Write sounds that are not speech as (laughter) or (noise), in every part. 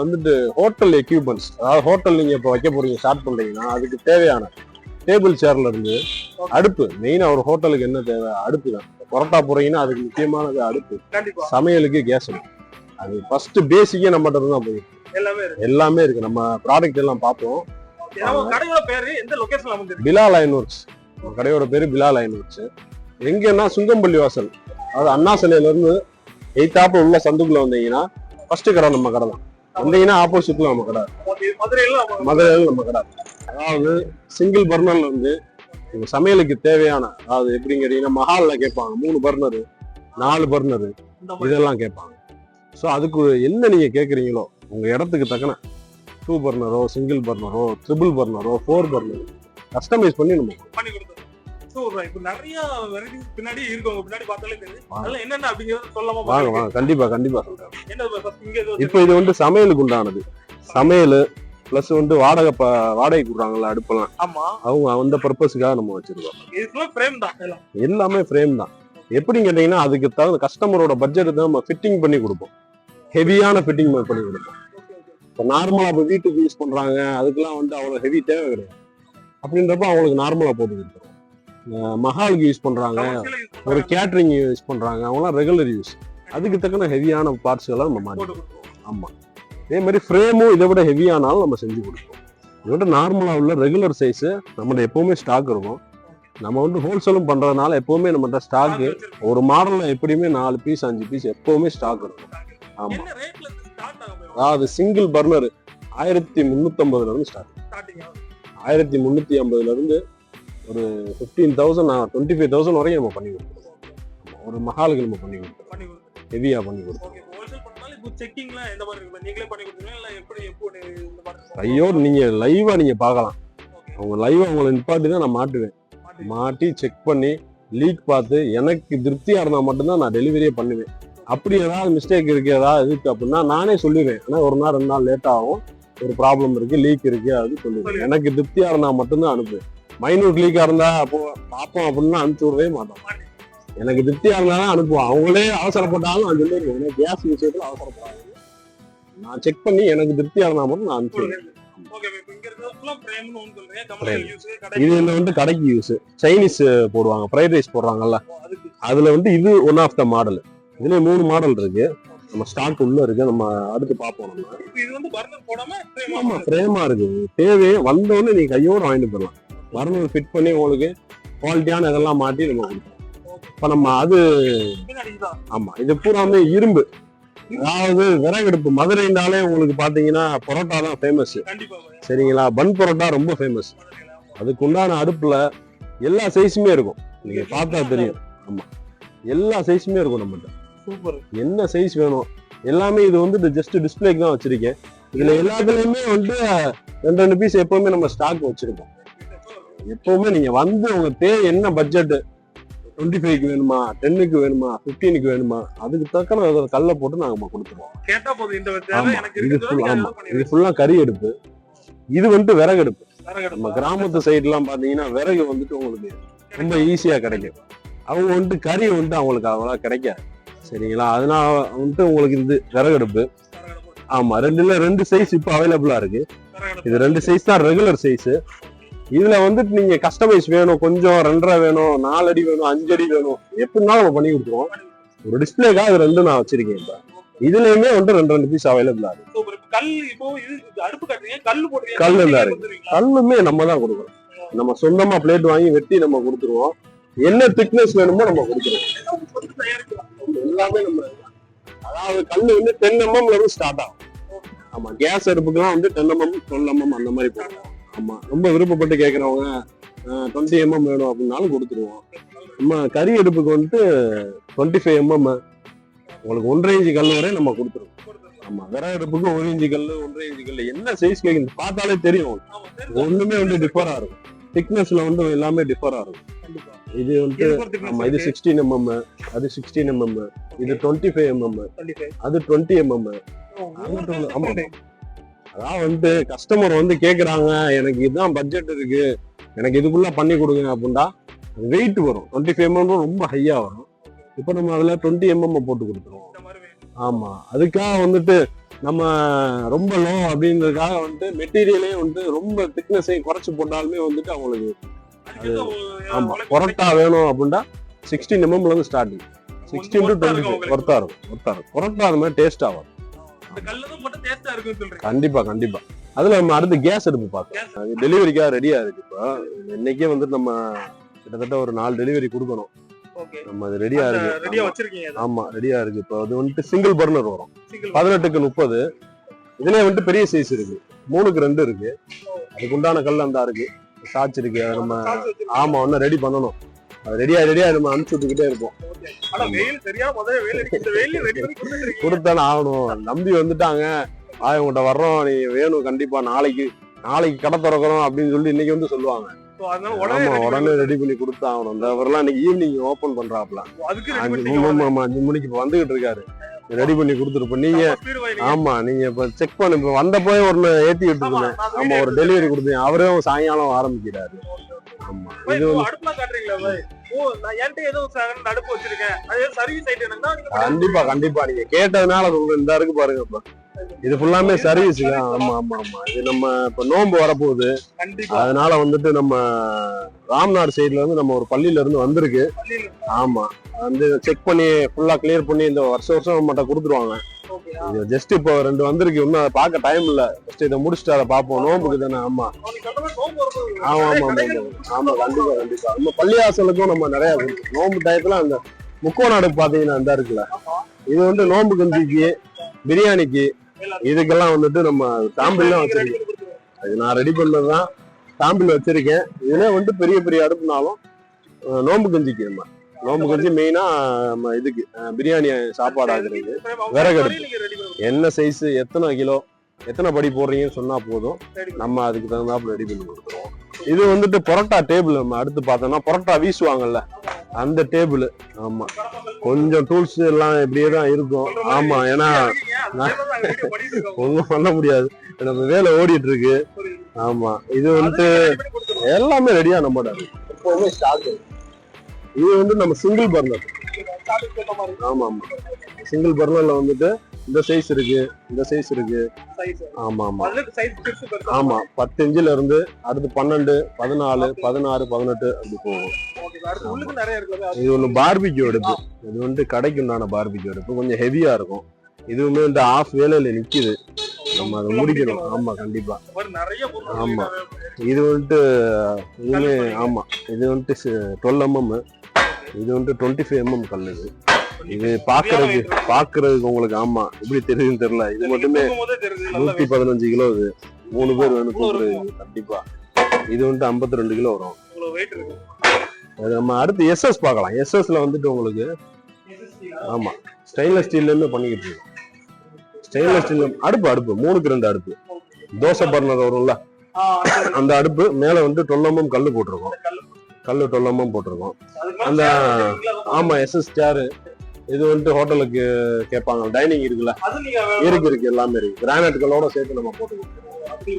வந்துட்டு hotel equipments அதாவது hotel நீங்க இப்போ வைக்க போறீங்க ஸ்டார்ட் பண்றீங்கன்னா அதுக்கு தேவையான டேபிள் சேர்ல இருந்து அடுப்பு மெயினா ஒரு ஹோட்டலுக்கு என்ன தேவை? அடுப்பு தான் பரோட்டா போறீங்கன்னா அதுக்கு முக்கியமானது அடுப்பு. சமையலுக்கு கேஸ் அது ஃபர்ஸ்ட் பேசிக்கே நம்மகிட்ட இருந்து தான் போயிருக்கு எல்லாமே இருக்கு. நம்ம ப்ராடக்ட் எல்லாம் பார்த்தோம் நம்ம கடையோட பேரு எந்த லொகேஷன்ல அமைஞ்சிருக்கு? பிலா லைன் ஒர்க்ஸ் கடையோட பேரு பிலா லைன் ஒர்க்ஸ் எங்கன்னா சுங்கம்பள்ளி வாசல். அது அண்ணா சிலையில இருந்து எய்தாப்புல உள்ள சந்துக்குள்ள வந்தீங்கன்னா ஃபர்ஸ்ட் கடை நம்ம கடை தான். வந்தீங்கன்னா ஆப்போசிட்ல நம்ம கடை. மதுரையில நம்ம மதுரையில் நம்ம கடை. அதாவது சிங்கிள் பர்னர்ல வந்து உங்க சமையலுக்கு தேவையான அதாவது எப்படின்னு கேட்டீங்கன்னா மஹால்ல கேட்பாங்க. மூணு பர்னரு நாலு பர்னரு இதெல்லாம் கேட்பாங்க. ஸோ அதுக்கு என்ன நீங்க கேட்குறீங்களோ உங்க இடத்துக்கு தக்கன டூ பர்னரோ சிங்கிள் பர்னரோ ட்ரிபிள் பர்னரோ ஃபோர் பர்னரோ கஸ்டமைஸ் பண்ணி நம்ம இப்ப நிறைய வெரைட்டிஸ் பின்னாடி இருக்கு உங்க பின்னாடி பார்த்தாலே தெரியும் வாங்க. அதெல்லாம் என்னென்ன அப்படிங்கறத சொல்லாம வாங்க. வாங்க. கண்டிப்பா கண்டிப்பா சொல்றேன். என்ன இப்போ இது வந்து சமையலுக்கு உண்டானது. சமையல் ப்ளஸ் வந்து வாடகை வாடகை கொடுறாங்கல்ல அடுப்பெல்லாம். ஆமா. அவங்க அந்த பர்பஸுக்காக நம்ம வச்சிருக்கோம். இதுக்குள்ள ஃப்ரேம் தான் எல்லாம். ஃப்ரேம் தான். எப்படின்னு கேட்டீங்கன்னா அதுக்கு தகுந்த கஸ்டமரோட பட்ஜெட் தான் நம்ம ஃபிட்டிங் பண்ணி கொடுப்போம். ஹெவியான ஃபிட்டிங் பண்ணி கொடுப்போம். இப்போ நார்மலா இப்போ வீட்டுக்கு யூஸ் பண்றாங்க அதுக்கெல்லாம் வந்து அவ்வளோ ஹெவி தேவை கிடையாது. அப்படின்றப்ப அவங்களுக்கு நார்மலா போட்டு கொடுத்துருவோம். மஹாலுக்கு யூஸ் பண்றாங்க. ஒரு. கேட்டரிங் யூஸ் பண்றாங்க. அவங்களாம் ரெகுலர் யூஸ் அதுக்கு தக்கன ஹெவியான பார்ட்ஸ்களை நம்ம கொடுத்துருவோம். ஆமா. அதே மாதிரி ஃப்ரேமும் இதை விட ஹெவியானாலும் நம்ம செஞ்சு கொடுப்போம். இதை விட நார்மலா உள்ள ரெகுலர் சைஸ் நம்மகிட்ட எப்பவுமே ஸ்டாக் இருக்கும். நம்ம வந்து ஹோல்சேலும் பண்றதுனால எப்பவுமே நம்மகிட்ட ஸ்டாக் வச்சிருக்கோம். ஒரு மாடல்ல எப்படியுமே நாலு பீஸ் அஞ்சு பீஸ் எப்பவுமே ஸ்டாக் இருக்கும். ஆமா. என்ன ரேட்ல இருந்து ஸ்டார்ட் ஆக போகுது? அதாவது சிங்கிள் பர்னர் ஆயிரத்தி முந்நூற்றம்பதுல இருந்து ஸ்டார்ட் ஆயிரத்தி முந்நூற்றி ஐம்பதுல இருந்து ஒரு fifteen thousand twenty five thousand வரைக்கும் நம்ம பண்ணி கொடுத்துருவோம் ஒரு மஹாலுக்கு நம்ம பண்ணி கொடுத்துருவோம் பண்ணி கொடுத்துருவோம் ஹெவியா பண்ணி கொடுத்துருவோம்? கையோடு நீங்க லைவா நீங்க பார்க்கலாம். அவங்க லைவா உங்களை நிப்பாட்டி தான் நான் மாட்டுவேன். மாட்டி- செக் பண்ணி லீக் பார்த்து எனக்கு திருப்தியா இருந்தா மட்டும்தான் நான் டெலிவரியே பண்ணுவேன். அப்படி ஏதாவது மிஸ்டேக் இருக்கு ஏதாவது இருக்கு அப்படின்னா நானே சொல்லிடுவேன். ஆனா ஒரு நாள் ரெண்டு நாள் லேட் ஆகும். ஒரு ப்ராப்ளம் இருக்கு லீக் இருக்கு அது சொல்லிடுவேன். எனக்கு திருப்தியா இருந்தா மட்டும்தான் அனுப்புவேன். மைனூட் லீக்கா இருந்தா அப்போ பார்ப்போம் அப்படின்னா அனுப்பிச்சு விடவே மாட்டோம். மாட்டி. எனக்கு திருப்தியா இருந்தா தான் அனுப்புவோம் அவங்களே அவசரப்பட்டாலும் நான் சொல்லிடுவேன். எனக்கு கேஸ் விஷயத்துல அவசரப்படாது நான் செக் பண்ணி எனக்கு திருப்தியா இருந்தா மட்டும் நான் அனுப்பிச்சுடுவேன் இது இதுல வந்து கடைக்கு யூஸ் சைனீஸ் போடுவாங்க ஃப்ரைட் ரைஸ் போடுறாங்கல்ல. அதுல வந்து இது ஒன் ஆஃப் த மாடல் இதுல மூணு மாடல் இருக்கு. நம்ம ஸ்டாக் உள்ள இருக்கு. நம்ம அடுத்து பார்ப்போம் நம்ம. இது வந்து ஆமா ஃப்ரேமா இருக்கு. தேவையே வந்தோடனே நீங்க கையோட வாங்கிட்டு போயிடலாம். வரணும் ஃபிட் பண்ணி உங்களுக்கு குவாலிட்டியான இதெல்லாம் மாட்டி நம்ம கொடுப்போம். இப்ப நம்ம அது பின்னாடி இதுதான் ஆமா இது பூராமே இரும்பு. அதாவது விறகடுப்பு மதுரைனாலே உங்களுக்கு பாத்தீங்கன்னா பரோட்டா தான் ஃபேமஸ் சரிங்களா? பன் பரோட்டா ரொம்ப ஃபேமஸ் அதுக்கு உண்டான அடுப்புல எல்லா சைஸுமே இருக்கும். நீங்க பார்த்தா தெரியும். ஆமா. எல்லா சைஸுமே இருக்கும் நம்மகிட்ட சூப்பர். என்ன சைஸ் வேணும்? எல்லாமே இது வந்து ஜஸ்ட் டிஸ்பிளேக்கு தான் வச்சிருக்கேன். இதுல எல்லாத்துலயுமே வந்து ரெண்டு ரெண்டு பீஸ் எப்பவுமே நம்ம ஸ்டாக் வச்சிருக்கோம் எப்பவுமே நீங்க வந்து உங்க தேவை என்ன பட்ஜெட் டுவெண்ட்டி ஃபைவ்க்கு வேணுமா டென்னுக்கு வேணுமா ஃபிஃப்டீனுக்கு வேணுமா? அதுக்கு தக்கன கல்ல போட்டு நாங்க கொடுத்துருவோம். கேட்டா போதும் இந்த இது ஃபுல் ஆமா இது ஃபுல்லா கறி அடுப்பு இது வந்துட்டு விறகு நம்ம அடுப்பா? கிராமத்து சைடு எல்லாம் பாத்தீங்கன்னா விறகு வந்துட்டு உங்களுக்கு ரொம்ப ஈஸியா கிடைக்கும். அவங்க வந்துட்டு கறி வந்துட்டு அவங்களுக்கு அவ்வளோ கிடைக்காது. சரிங்களா? அதனால வந்துட்டு உங்களுக்கு இது விறகு அடுப்பு. ஆமா ரெண்டுல ரெண்டு சைஸ் இப்போ அவைலபிளா இருக்கு. இது ரெண்டு சைஸ் தான் ரெகுலர் சைஸ் இதுல வந்துட்டு நீங்க கஸ்டமைஸ் வேணும் கொஞ்சம் ரெண்டரை வேணும் நாலு அடி வேணும் அஞ்சு அடி வேணும் எப்படினாலும் நம்ம பண்ணி கொடுத்துருவோம். ஒரு டிஸ்பிளேக்காக இது ரெண்டு நான் வச்சிருக்கேன் இப்ப. இதுலயுமே வந்துட்டு ரெண்டு ரெண்டு பீஸ் அவைலபிளா இருக்கு. இப்போ கல் கல் தான் இருக்கு. கல்லுமே நம்ம தான் கொடுக்குறோம் நம்ம சொந்தமா பிளேட் வாங்கி வெட்டி நம்ம கொடுத்துருவோம். என்ன திக்னஸ் வேணுமோ நம்ம கொடுத்துருவோம். வந்து தயாரிக்கலாம். எல்லாமே நம்ம அதாவது கல்லு வந்து டென் எம்எம்ல இருந்து ஸ்டார்ட் ஆகும். ஆமா கேஸ் அடுப்புக்குலாம் வந்து டென் எம்எம் டுவெல் எம்எம் அந்த மாதிரி போடுவோம் ஆமா ரொம்ப விருப்பப்பட்டு கேட்கறவங்க டுவெண்ட்டி எம்எம் வேணும் அப்படின்னாலும் கொடுத்துருவோம் நம்ம கறி அடுப்புக்கு வந்துட்டு டுவெண்ட்டி ஃபைவ் எம்எம் உங்களுக்கு ஒன்றரை இன்ச்சு கல் வரை நம்ம கொடுத்துருவோம். ஆமா விறகு அடுப்புக்கு ஒரு இன்ச்சு கல் ஒன்றரை இன்ச்சு கல் என்ன சைஸ் கேட்குது பார்த்தாலே தெரியும். ஒண்ணுமே வந்து டிஃபரா இருக்கும் திக்னஸ்ல வந்து எல்லாமே டிஃபரா இருக்கும். இது வந்து ஆமா இது. சிக்ஸ்டீன் எம்எம் அது சிக்ஸ்டீன் எம்எம் இது டுவெண்ட்டி ஃபைவ் எம்எம் 25. அது டுவெண்ட்டி எம்எம் ஆமா. அதான் வந்து கஸ்டமர் வந்து கேக்குறாங்க எனக்கு இதுதான் பட்ஜெட் இருக்கு எனக்கு இதுக்குள்ள பண்ணி கொடுங்க அப்படின்னா வெயிட் வரும். டுவெண்ட்டி ஃபைவ் எம்எம் ரொம்ப ஹையா வரும். இப்போ நம்ம அதுல டுவெண்ட்டி எம்எம் போட்டு கொடுத்துருவோம். இந்த மாதிரி வேணும். ஆமா. அதுக்காக வந்துட்டு நம்ம ரொம்ப லோ அப்படின்றதுக்காக வந்துட்டு மெட்டீரியலே வந்துட்டு ரொம்ப திக்னஸையும் குறைச்சு போட்டாலுமே வந்துட்டு அவங்களுக்கு ஆமா. பொரோட்டா வேணும் அப்படின்னா சிக்ஸ்டீன் எம்எம்ல இருந்து starting sixteen to twenty five ஒர்த்தா இருக்கும். ஒர்த்தா இருக்கும். பொரோட்டா அது மாதிரி டேஸ்ட் ஆகும் கண்டிப்பா கண்டிப்பா. அதுல நம்ம அடுத்து கேஸ் அடுப்பு பார்க்கலாம் டெலிவரிக்காக ரெடியா இருக்கு இப்போ. இன்னைக்கே வந்துட்டு நம்ம கிட்டத்தட்ட ஒரு நாலு டெலிவரி கொடுக்கணும். நம்ம அது ரெடியா இருக்கு. ஆமா. ரெடியா இருக்கு. இப்போ அது வந்துட்டு சிங்கிள் பர்னர் வரும். பதினெட்டுக்கு முப்பது. இதுலயே வந்துட்டு பெரிய சைஸ் இருக்கு. மூணுக்கு ரெண்டு இருக்கு. அதுக்கு உண்டான கல் அந்த இருக்கு. சாட்சி இருக்கு. நம்ம. ஆமா ஒன்னும் ரெடி பண்ணணும். ரெடியா ரெடியா நம்ம அனுப்பிச்சு விட்டுக்கிட்டே இருப்போம் கொடுத்தானே ஆகணும். நம்பி வந்துட்டாங்க. ஆ உங்கள்கிட்ட வர்றோம். நீ வேணும் கண்டிப்பா நாளைக்கு நாளைக்கு கடை திறக்கிறோம் அப்படின்னு சொல்லி இன்னைக்கு வந்து சொல்லுவாங்க. ஆமா உடனே ரெடி பண்ணி கொடுத்தாகணும் இந்த அவரெல்லாம் இன்னைக்கு ஈவினிங் ஓபன் பண்றாப்ல. ஆமா, அஞ்சு மணிக்கு இப்ப வந்துகிட்டு இருக்காரு. ரெடி பண்ணி கொடுத்துருப்போம் நீங்க. ஆமா நீங்க இப்ப செக் பண்ணு. இப்ப வந்தப்போ ஒண்ணு ஏத்தி விட்டு ஆமா, ஒரு டெலிவரி கொடுத்தீங்க. அவரே சாயங்காலம் ஆரம்பிக்கிறாரு. ஆமா இது அடுப்புலாம் காட்டுறீங்களா பாய்? ஓ, நான் என்கிட்ட ஏதோ அடுப்பு வச்சிருக்கேன். அது கண்டிப்பா கண்டிப்பா நீங்க கேட்டதுனால சொல்றேன் இந்த இருக்கு பாருங்க இது ஃபுல்லாமே சர்வீஸுங்க ஆமா ஆமா ஆமா இது நம்ம இப்ப நோன்பு வரப்போகுது. அதனால வந்துட்டு நம்ம ராம்நாடு சைடுல இருந்து நம்ம ஒரு பள்ளியில இருந்து வந்திருக்கு. ஆமா வந்து செக் பண்ணி ஃபுல்லா கிளியர் பண்ணி இந்த வருஷம் வருஷம் நம்மகிட்ட கொடுத்துருவாங்க. இது ஜஸ்ட் இப்போ ரெண்டு வந்திருக்கு. இன்னும் அதை பார்க்க டைம் இல்ல. ஜஸ்ட் இதை முடிச்சுட்டு அதை பார்ப்போம். நோம்புக்கு தானே? ஆமா. ஆமா. ஆமா ஆமா கண்டிப்பா கண்டிப்பா. நம்ம பள்ளியாசலுக்கும் நம்ம நிறைய நோம்பு டயத்துல அந்த முக்கோணாடு பாத்தீங்கன்னா இந்த இருக்குல்ல. இது வந்து நோம்பு கஞ்சிக்கு பிரியாணிக்கு இதுக்கெல்லாம் வந்துட்டு நம்ம சாம்பிள்லாம் வச்சிருக்கோம். இது நான் ரெடி பண்ணதுதான். சாம்பிள் வச்சிருக்கேன். இதுல வந்துட்டு பெரிய பெரிய அடுப்புனாலும் நோம்பு கஞ்சிக்கு நம்ம. நோம்பு கஞ்சி மெயினா நம்ம இதுக்கு பிரியாணி சாப்பாடு ஆகுறது விறகு மாதிரி என்ன சைஸ் எத்தனை கிலோ எத்தனை படி போடுறீங்கன்னு சொன்னா போதும். நம்ம அதுக்கு தகுந்தாப்புல ரெடி பண்ணி கொடுத்துருவோம். இது வந்துட்டு பரோட்டா டேபிள் நம்ம அடுத்து பார்த்தோம்னா பரோட்டா வீசுவாங்கல்ல அந்த டேபிள் ஆமா. கொஞ்சம் டூல்ஸ் எல்லாம் இப்படியே தான் இருக்கும். ஆமா ஏன்னா ஒன்றும் பண்ண முடியாது. நம்ம வேலை ஓடிட்டு இருக்கு ஆமா இது வந்துட்டு எல்லாமே ரெடியா நம்மட எப்பவுமே ஸ்டாக் இது வந்து நம்ம சிங்கிள் பர்னர் ஆமா ஆமா சிங்கிள் பர்னர்ல வந்துட்டு இந்த சைஸ் இருக்கு இந்த சைஸ் இருக்கு. ஆமா ஆமா ஆமா பத்து இன்ச்சுல இருந்து அடுத்து பன்னெண்டு பதினாலு பதினாறு பதினெட்டு அப்படி போகும். இது ஒண்ணு பார்பிக்யூ அடுப்பு. இது வந்துட்டு கடைக்கு உண்டான பார்பிக்யூ அடுப்பு. கொஞ்சம் ஹெவியா இருக்கும். இதுவுமே வந்து ஆஃப் வேலையில நிக்குது. நம்ம அதை முடிக்கணும். ஆமா கண்டிப்பா. ஆமா. இது வந்துட்டு இதுவுமே ஆமா. இது வந்துட்டு டுவெல் எம்எம் இது வந்துட்டு டுவெண்ட்டி ஃபைவ் எம்எம் கல் இது. இது பாக்குறதுக்கு பாக்குறதுக்கு உங்களுக்கு ஆமா. எப்படி தெரியுதுன்னு தெரியல. இது மட்டுமே நூத்தி பதினஞ்சு கிலோ இது. மூணு பேர் வேணும் கண்டிப்பா. இது வந்துட்டு ஐம்பத்தி ரெண்டு கிலோ வரும். நம்ம அடுத்து எஸ்எஸ் பார்க்கலாம். எஸ்எஸ்ல வந்துட்டு உங்களுக்கு ஆமா. ஸ்டெயின்லெஸ் ஸ்டீல்ல இருந்து பண்ணிக்கிட்டு இருக்கோம். ஸ்டெயின்லெஸ் ஸ்டீல் அடுப்பு அடுப்பு. மூணுக்கு ரெண்டு அடுப்பு. தோசை பர்னர் வரும்ல. அந்த அடுப்பு மேல வந்து டொல்லமும் கல்லு போட்டிருக்கோம். கல்லு. கல்லு டொல்லமும் போட்டிருக்கோம் அந்த-? ஆமா எஸ்எஸ் சேரு இது வந்துட்டு ஹோட்டலுக்கு கேட்பாங்க. டைனிங் இருக்குல்ல? இருக்கு இருக்கு. எல்லாமே இருக்கு. கிரானைட் கல்லோட சேர்த்து நம்ம போட்டு.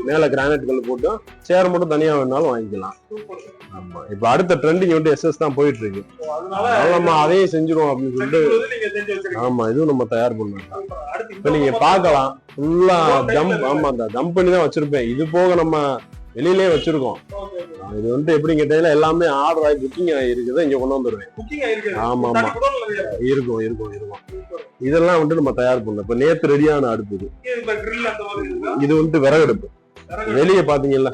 மேல கிரானைட் கல் போட்டு சேர் மட்டும் தனியா வேணாலும் வாங்கிக்கலாம். ஆமா. இப்ப அடுத்த ட்ரெண்டிங் வந்து எஸ்எஸ் தான் போயிட்டு இருக்கு நம்ம அதையும் செஞ்சிருவோம் அப்படின்னு சொல்லிட்டு. ஆமா இதுவும் நம்ம தயார் அடுத்து இப்ப நீங்க பார்க்கலாம். ஃபுல்லா ஜம்ப் ஆமா அந்த ஜம்ப் பண்ணி தான் வச்சிருப்பேன். இது போக நம்ம வெளியிலே வச்சிருக்கோம். இது வந்து எப்படி கேட்டீங்கன்னா எல்லாமே ஆர்டர் ஆகி புக்கிங் ஆகி இருக்குது இங்க கொண்டு வந்துருவேன். ஆமா ஆமா. இருக்கும் இருக்கும் இருக்கும். இதெல்லாம் வந்துட்டு நம்ம தயார் பண்ணோம் இப்ப நேத்து ரெடியான அடுப்பு இது. இது வந்துட்டு விறகு அடுப்பு. வெளியே பாத்தீங்கல்ல.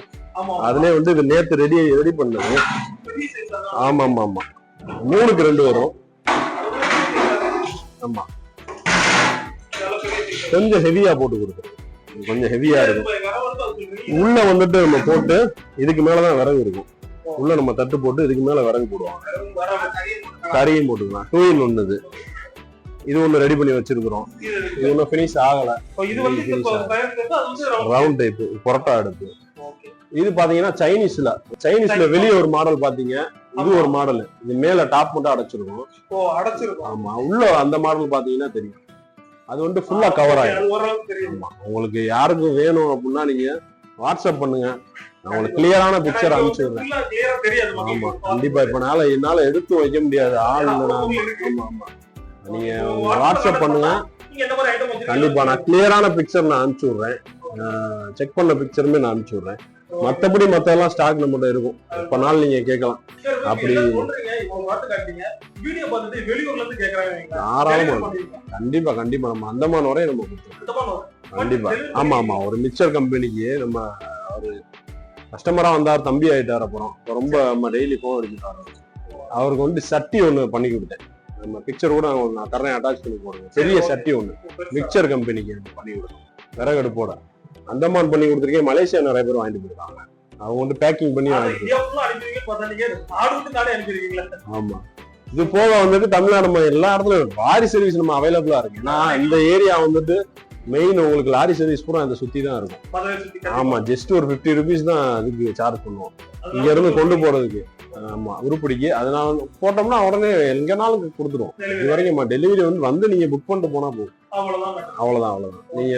அதுலயே வந்து இது நேத்து ரெடி ரெடி பண்ணது. ஆமா ஆமா ஆமா. மூணுக்கு ரெண்டு வரும். ஆமா. கொஞ்சம் ஹெவியா போட்டு கொடுத்துரும் கொஞ்சம் ஹெவியா இருக்கும் உள்ள வந்துட்டு நம்ம போட்டு இதுக்கு மேலதான் விறகு இருக்கும் உள்ள நம்ம தட்டு போட்டு இதுக்கு மேல விறகு போடுவாங்க. கறியும் போட்டுக்கலாம். டூ இன் ஒன்னு இது இது ஒண்ணு ரெடி பண்ணி வச்சிருக்கிறோம். இது ஒன்னும் ஃபினிஷ் ஆகல. ரவுண்ட் டைப் புரோட்டா அடுப்பு. இது பாத்தீங்கன்னா சைனீஸ்ல சைனீஸ்ல வெளியே ஒரு மாடல் பாத்தீங்க. இது ஒரு மாடல் இது மேல டாப் மட்டும் அடைச்சிருக்கும். ஆமா. உள்ள அந்த மாடல் பாத்தீங்கன்னா தெரியும். அது வந்து ஃபுல்லா கவர் ஆயிடும். உங்களுக்கு யாருக்கு வேணும் அப்படின்னா நீங்க வாட்ஸ்அப் பண்ணுங்க. நான் உங்களுக்கு கிளியரான பிக்சர் அனுப்பிச்சு விடுறேன் ஆமா. கண்டிப்பா. இப்ப நாளை என்னால எடுத்து வைக்க முடியாது. ஆள் இல்லைனா ஆமா. ஆமா. நீங்க வாட்ஸ்அப் பண்ணுங்க. கண்டிப்பா நான் கிளியரான பிக்சர் நான் அனுப்பிச்சு விடுறேன் செக் பண்ண பிக்சருமே நான் அனுப்பிச்சு விடுறேன் மத்தபடி மத்தெல்லாம் ஸ்டாக் நம்மகிட்ட இருக்கும். எப்பனாலும் நீங்க கேட்கலாம். அப்படி- தாராளமா கண்டிப்பா கண்டிப்பா. நம்ம அந்தமான் வரையும் நம்ம கொடுத்துருவோம். கண்டிப்பா. ஆமா ஆமா. ஒரு மிக்சர் கம்பெனிக்கு நம்ம ஒரு கஸ்டமரா வந்தார் தம்பி ஆயிட்டார் அப்புறம். ரொம்ப நம்ம டெய்லி போன் அடிச்சுட்டாரு அவருக்கு வந்து சட்டி ஒண்ணு பண்ணி கொடுத்தேன். நம்ம பிக்சர் கூட நான் தரேன் அட்டாச் பண்ணி போடுங்க. பெரிய சட்டி ஒண்ணு. மிக்சர் கம்பெனிக்கு பண்ணி கொடுத்தோம். விறகடுப்போட அந்தமான் பண்ணி கொடுத்துருக்கேன். மலேசியா நிறைய பேர் வாங்கிட்டு போயிருக்காங்க. அவங்க வந்து பேக்கிங் பண்ணி வாங்கிட்டு ஆமா. இது போக வந்துட்டு தமிழ்நாடு நம்ம எல்லா இடத்துலயும் லாரி சர்வீஸ் நம்ம அவைலபிளா இருக்கு. ஏன்னா இந்த ஏரியா வந்துட்டு மெயின் உங்களுக்கு லாரி சர்வீஸ் பூரா இந்த சுத்தி தான் இருக்கும். ஆமா ஜஸ்ட் ஒரு 50 ருபீஸ் தான் அதுக்கு சார்ஜ் பண்ணுவோம். இங்க இருந்து கொண்டு போறதுக்கு. ஆமா உருப்படிக்கு. அதனால போட்டோம்னா உடனே எங்கனாலும் கொடுத்துருவோம். இது வரைக்கும் டெலிவரி வந்து வந்து நீங்க புக் பண்ணிட்டு போனா போதும். அவ்வளவுதான். அவ்வளவுதான் அவ்வளவுதான். நீங்க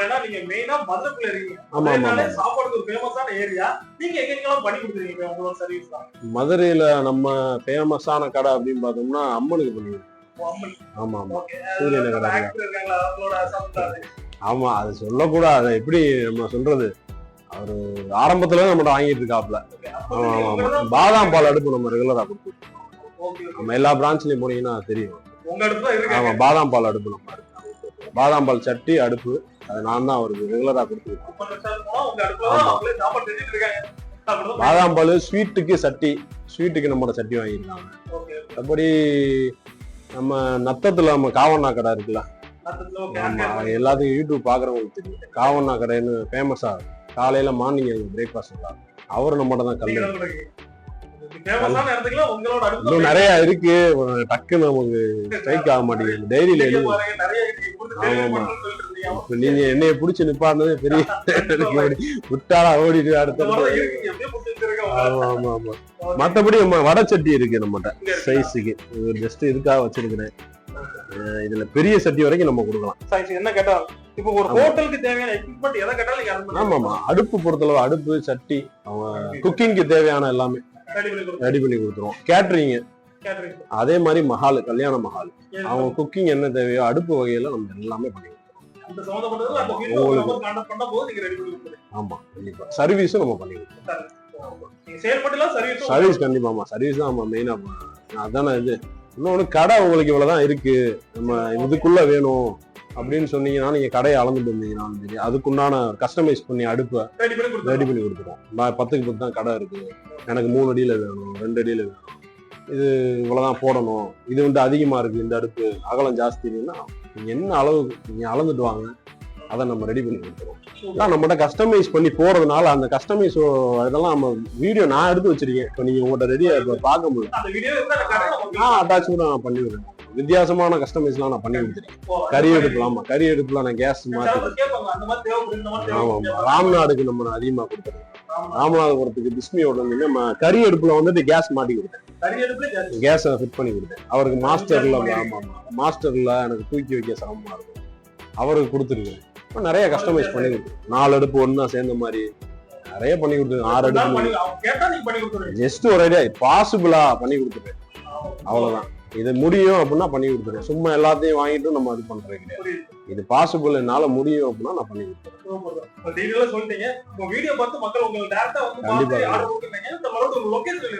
ஏன்னா நீங்க மெயினா மதுரைக்குள்ள இருக்கீங்க. ஆமா ஆமா அதனால ஆமா. சாப்பாடுக்கு ஒரு ஃபேமஸான ஏரியா நீங்க எங்க எங்கெல்லாம் பண்ணி கொடுத்துருக்கீங்க உங்களோட சர்வீஸ் தான் மதுரையில நம்ம ஃபேமஸான கடை அப்படின்னு பார்த்தோம்னா அம்மனுக்கு பண்ணுவோம். ஆமா ஆமா. சூரியனை கடை ஆமா அது சொல்லக்கூடாது. அதை எப்படி நம்ம சொல்றது? அவரு ஆரம்பத்துல நம்மகிட்ட வாங்கிட்டு இருக்காப்ல ஆமா ஆமா. பாதாம் பால் அடுப்பு நம்ம ரெகுலரா கொடுத்துருக்கோம் நம்ம எல்லா பிரான்ச்லயும் போனீங்கன்னா தெரியும். ஆமா பாதாம் பால் அடுப்பு நம்ம. பாதாம் பால் சட்டி அடுப்பு. அது நான் தான் அவருக்கு ரெகுலரா கொடுத்துருக்கேன் பாதாம் பால் ஸ்வீட்டுக்கு சட்டி. ஸ்வீட்டுக்கு நம்மளோட சட்டி வாங்கியிருக்காங்க மற்றபடி நம்ம நத்தத்துல நம்ம காவண்ணா கடை இருக்குல்ல. எல்லாத்துக்கும் யூடியூப் பாக்குறவங்களுக்கு தெரியும். காவண்ணா கடைன்னு ஃபேமஸா காலையில மார்னிங் பிரேக்ஃபாஸ்ட். அவரு நம்மகிட்ட தான் கல்லு இன்னும் நிறைய இருக்கு. டக்குன்னு நமக்கு ஸ்ட்ரைக் ஆக மாட்டேங்குது. டைரியில எழுதி ஆமா, நீங்க என்னைய புடிச்சு நிப்பாடுனது பெரிய (laughs) விட்டாளா ஓடிட்டு அடுத்த ஆமா ஆமா ஆமா. மத்தபடி நம்ம வடை சட்டி இருக்கு நம்மகிட்ட. சைஸுக்கு ஜஸ்ட் இதுக்காக வச்சிருக்கிறேன். இதுல பெரிய சட்டி வரைக்கும் நம்ம கொடுக்கலாம். என்ன கேட்டா இப்போ ஒரு ஆமா. ஹோட்டலுக்கு தேவையான எக்யூப்மெண்ட் எதை கேட்டாலும் நீங்க அது ஆமா ஆமா. அடுப்பு பொறுத்தளவு அடுப்பு சட்டி அவங்க குக்கிங்க்கு தேவையான எல்லாமே. ரெடி பண்ணி கொடுத்துருவோம். கேட்டரிங் அதே மாதிரி மஹால் கல்யாண மஹால். அவங்க குக்கிங் என்ன தேவையோ அடுப்பு வகையில நம்ம எல்லாமே பண்ணி ஆமா கண்டிப்பா. சர்வீஸும் நம்ம பண்ணி பண்ணலாம் சர்வீஸ் சர்வீஸ் கண்டிப்பா ஆமா சர்வீஸ் தான் நம்ம மெயினா அதானே இது? இன்னொன்னு கடை உங்களுக்கு இவ்வளவுதான் இருக்கு. நம்ம இதுக்குள்ள வேணும். அப்படின்னு சொன்னீங்கன்னா நீங்க கடையை அளந்துட்டு வந்தீங்கன்னாலும் சரி அதுக்குண்டான கஸ்டமைஸ் பண்ணி அடுப்பை ரெடி பண்ணி கொடுத்துருவோம் நான் பத்துக்கு பத்து தான் கடை இருக்கு. எனக்கு மூணு அடியில வேணும் ரெண்டு அடியில வேணும். இது இவ்வளவுதான் போடணும். இது வந்து அதிகமா இருக்கு இந்த அடுப்பு. அகலம் ஜாஸ்தின்னா நீங்க என்ன அளவு நீங்க அளந்துட்டு வாங்க. அதை நம்ம ரெடி பண்ணி கொடுத்துருவோம். அதான் நம்மகிட்ட கஸ்டமைஸ் பண்ணி போறதுனால அந்த கஸ்டமைஸ் இதெல்லாம் நம்ம வீடியோ நான் எடுத்து வச்சிருக்கேன். இப்போ நீங்க உங்கள்கிட்ட ரெடியா இப்போ பார்க்க நமக்கு நான் அட்டாச் கூட நான் பண்ணி விடுறேன். வித்தியாசமான கஸ்டமைஸ்லாம் நான் பண்ணி கொடுத்துருக்கேன். கறி அடுப்புல ஆமா கறி அடுப்புல நான் கேஸ் மாத்தி சிலர் கேட்பாங்க அந்த மாதிரி தேவைப்படுது இந்த மாதிரி ஆமா ஆமா. தேவைப்படுது ராம்நாடுக்கு நம்ம அதிகமா கொடுத்துருக்கோம் ராமநாதபுரத்துக்கு பிஸ்மியோட வந்து நம்ம கறி அடுப்புல வந்துட்டு கேஸ் மாட்டி கொடுத்தேன். கேஸ் ஃபிட் பண்ணி கொடுத்தேன். அவருக்கு மாஸ்டர்ல ஆமா மாஸ்டர்ல எனக்கு தூக்கி வைக்க சிரமமா இருக்கும். அவருக்கு கொடுத்துருக்கேன். இப்ப நிறைய கஸ்டமைஸ் பண்ணி கொடுத்தேன். நாலு அடுப்பு ஒண்ணா சேர்ந்த மாதிரி. நிறைய பண்ணி கொடுத்துருக்கேன். ஆறு அடுப்பு ஜஸ்ட் ஒரு ஐடியா பாசிபிளா பண்ணி கொடுத்துருக்கேன். அவ்வளவுதான். இது முடியும் அப்படின்னா பண்ணி கொடுத்துருவேன். சும்மா எல்லாத்தையும் வாங்கிட்டு நம்ம இது பண்றது கிடையாது. இது பாசிபிள் என்னால முடியும் அப்படின்னா நான் பண்ணி டீட்டெயிலா சொல்லிட்டீங்க. வீடியோ பார்த்து மக்கள் உங்களுக்கு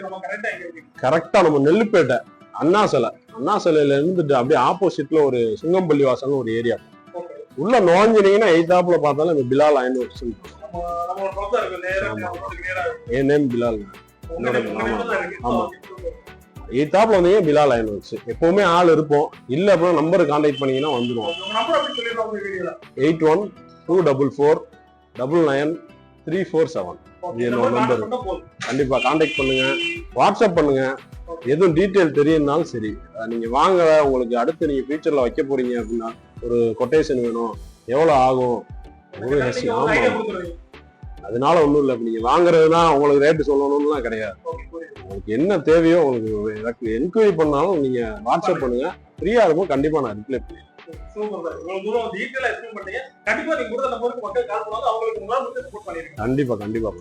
நம்ம கரெக்டா நம்ம நெல்லுப்பேட்டை அண்ணா சிலை அண்ணா சிலையில இருந்துட்டு அப்படியே ஆப்போசிட்ல ஒரு சுங்கம்பள்ளி வாசல்னு ஒரு ஏரியா உள்ள நுழைஞ்சினீங்கன்னா எய்தாப்புல பார்த்தாலும் இந்த பிலால் நம்ம நம்ம ஒரு ஆமா. என் நேம் பிலால். தான் இருக்கு. ஆமா. Super. எய்தாப்புல வந்தீங்க பிலால் ஐநூறு எப்பவுமே ஆள் இருப்போம். இல்ல அப்படின்னா நம்பர் கான்டாக்ட் பண்ணீங்கன்னா வந்துருவோம். Number eight one two double four double nine three four seven இது என்னோட போதும். கண்டிப்பா கான்டாக்ட் பண்ணுங்க. வாட்ஸ்அப் பண்ணுங்க. எதுவும் டீட்டெயில் தெரியணும்னாலும் சரி. நீங்க வாங்க உங்களுக்கு அடுத்து நீங்க ஃபியூச்சர்ல வைக்க போறீங்க அப்படின்னா ஒரு கொட்டேஷன் வேணும். எவ்வளவு ஆகும். அதனால ஒண்ணும் இல்ல. நீங்க வாங்குறதுனா உங்களுக்கு ரேட்டு சொல்லணும்லாம் கிடையாது. உங்களுக்கு என்ன தேவையோ உங்களுக்கு எனக்கு என்கொயரி பண்ணாலும் நீங்க வாட்ஸ்அப் பண்ணுங்க. ஃப்ரீயா இருக்கும். கண்டிப்பா நான் ரிப்ளை பண்ணீங்க கண்டிப்பா கண்டிப்பா